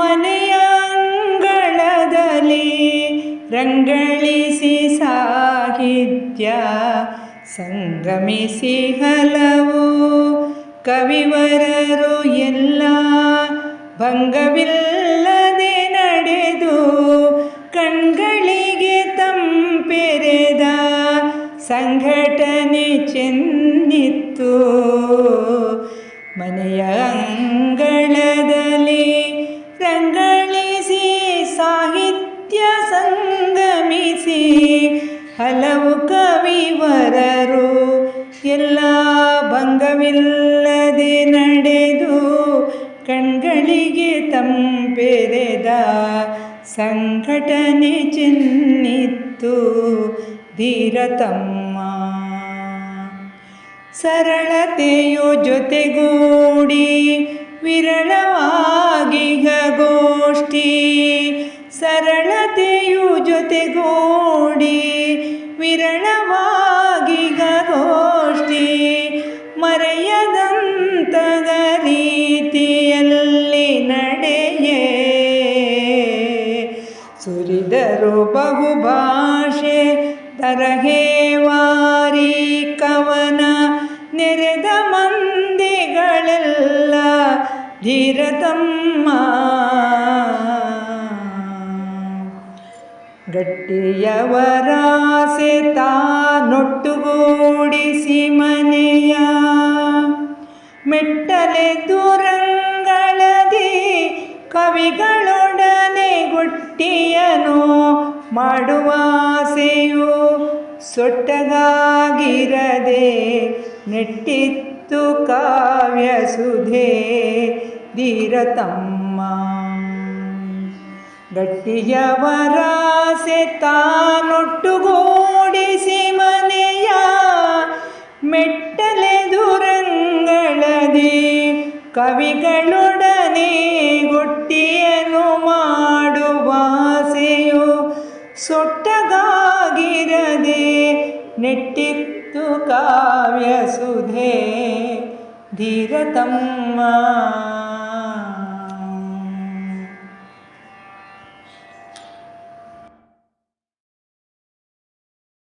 ಮನೆಯ ಅಂಗಳದಲ್ಲಿ ರಂಗಳಿಸಿ ಸಾಹಿತ್ಯ ಸಂಗಮಿಸಿ ಹಲವು ಕವಿವರರು ಎಲ್ಲ ಭಂಗವಿಲ್ಲದೆ ನಡೆದು ಕಣ್ಗಳಿಗೆ ತಂಪೆರೆದ ಸಂಘಟನೆ ಚೆನ್ನಿತ್ತು. ಮನೆಯ ಸಂಗಮಿಸಿ ಹಲವು ಕವಿವರರು ಎಲ್ಲ ಭಂಗವಿಲ್ಲದೆ ನಡೆದು ಕಣ್ಗಳಿಗೆ ತಂಪೆರೆದ ಸಂಘಟನೆ ಚಿನ್ನಿತ್ತು ಧೀರತಮ್ಮ. ಸರಳತೆಯು ಜೊತೆಗೂಡಿ ವಿರಳವಾಗಿಗ ಜೊತೆಗೂಡಿ ವಿರಳವಾಗಿ ಗೋಷ್ಠಿ ಮರೆಯದಂತಗ ರೀತಿಯಲ್ಲಿ ನಡೆಯೇ. ಸುರಿದರು ಬಹುಭಾಷೆ ತರಹೇವಾರಿ ಕವನ ನೆರೆದ ಮಂದಿಗಳೆಲ್ಲ ಧೀರತಮ್ಮ ಗಟ್ಟಿಯವರಾಸೆ ತಾನೊಟ್ಟುಗೂಡಿಸಿ ಮನೆಯ ಮೆಟ್ಟಲೆ ದೂರಂಗಳದಿ ಕವಿಗಳೊಡನೆ ಗುಟ್ಟಿಯನು ಮಾಡುವಾಸೆಯು ಸೊಟ್ಟಗಾಗಿರದೆ ನೆಟ್ಟಿತ್ತು ಕಾವ್ಯ ಸುಧೆ ಧೀರತಮ್ಮ. ಗಟ್ಟಿಯವರಾಸೆ ತಾನೊಟ್ಟುಗೂಡಿಸಿ ಮನೆಯ ಮೆಟ್ಟಲೆ ದುರಂಗಳದಿ ಕವಿಗಳೊಡನೆ ಗುಟ್ಟಿಯನ್ನು ಮಾಡುವಾಸೆಯು ಸೊಟ್ಟಗಾಗಿರದೆ ನೆಟ್ಟಿತ್ತು ಕಾವ್ಯ ಸುಧೆ ಧೀರತಮ್ಮ.